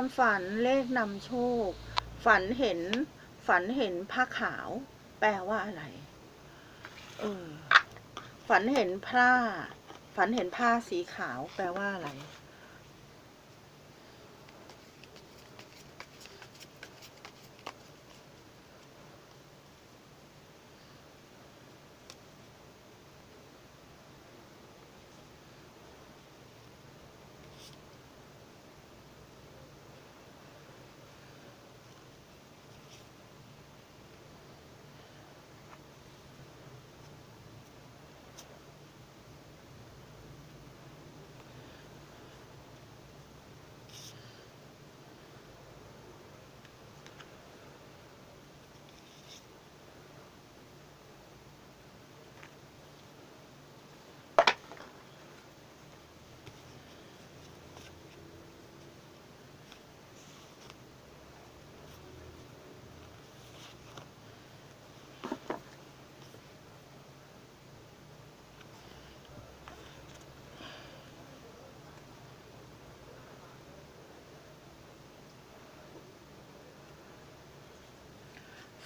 ความฝันเลขนำโชค ฝันเห็น ฝันเห็นผ้าขาว แปลว่าอะไร เออ ฝันเห็นผ้า ฝันเห็นผ้าสีขาว แปลว่าอะไร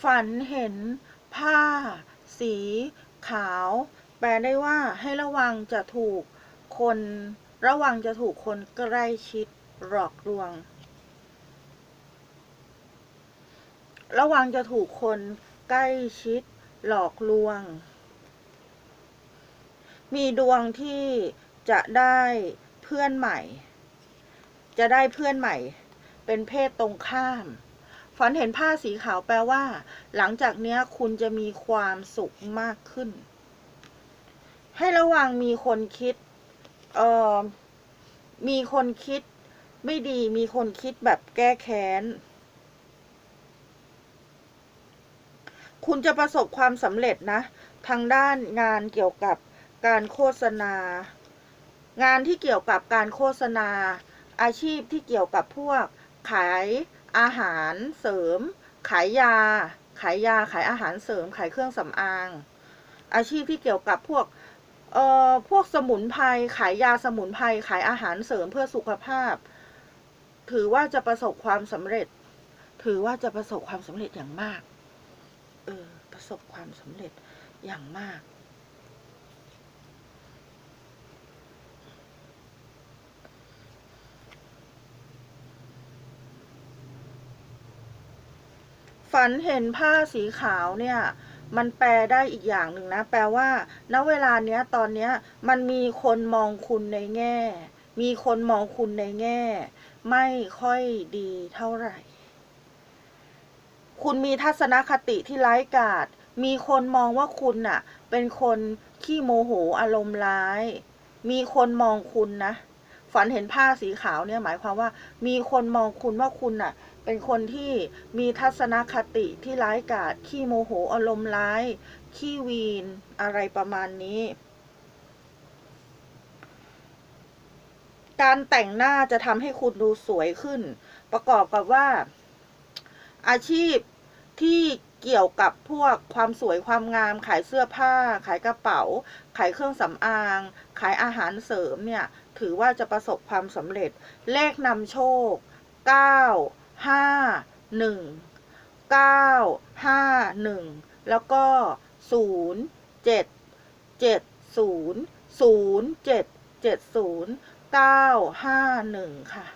ฝันเห็นผ้า สี ขาว แปลได้ว่าให้ระวังจะถูกคน ระวังจะถูกคนใกล้ชิดหลอกลวง ระวังจะถูกคนใกล้ชิดหลอกลวง มีดวงที่จะได้เพื่อนใหม่ จะได้เพื่อนใหม่ เป็นเพศตรงข้าม ฝันเห็นผ้าสีขาวแปลว่า หลังจากเนี้ยคุณจะมีความสุขมากขึ้น ให้ระวังมีคนคิด เอ่อ มีคนคิดไม่ดี มีคนคิดแบบแก้แค้น คุณจะประสบความสำเร็จนะ ทางด้านงานเกี่ยวกับการโฆษณา งานที่เกี่ยวกับการโฆษณา อาชีพที่เกี่ยวกับพวกขาย อาหารเสริม ขายยา ขายยา ขายอาหารเสริม ขายเครื่องสำอาง อาชีพที่เกี่ยวกับพวก เอ่อ พวกสมุนไพร ขายยาสมุนไพร ขายอาหารเสริมเพื่อสุขภาพ ถือว่าจะประสบความสำเร็จ ถือว่าจะประสบความสำเร็จอย่างมาก เออ ประสบความสำเร็จอย่างมาก ฝันเห็นผ้าสีขาวเนี่ย มันแปลได้อีกอย่างหนึ่งนะ แปลว่า ณเวลาเนี้ยตอนเนี้ยมันมีคนมองคุณในแง่ มีคนมองคุณในแง่ ไม่ค่อยดีเท่าไหร่ คุณมีทัศนคติที่ไร้กาจมีคนมองว่าคุณน่ะ เป็นคนขี้โมโหอารมณ์ร้าย มีคนมองคุณนะฝันเห็นผ้าสีขาวเนี่ยหมายความว่า มีคนมองคุณว่าคุณน่ะ เป็นคนที่มีทัศนคติที่ร้ายกาจขี้โมโหอารมณ์ร้าย ขี้วีนอะไรประมาณนี้ การแต่งหน้าจะทำให้คุณดูสวยขึ้น ประกอบกับว่า อาชีพที่เกี่ยวกับพวกความสวยความงามขายเสื้อผ้า ขายกระเป๋า ขายเครื่องสำอาง ขายอาหารเสริมเนี่ย ถือว่าจะประสบความสำเร็จ เลขนำโชคเก้า ห้าหนึ่งเก้าห้าหนึ่งแล้วก็ศูนย์เจ็ดเจ็ดศูนย์ศูนย์เจ็ดเจ็ดศูนย์เก้าห้าหนึ่งค่ะ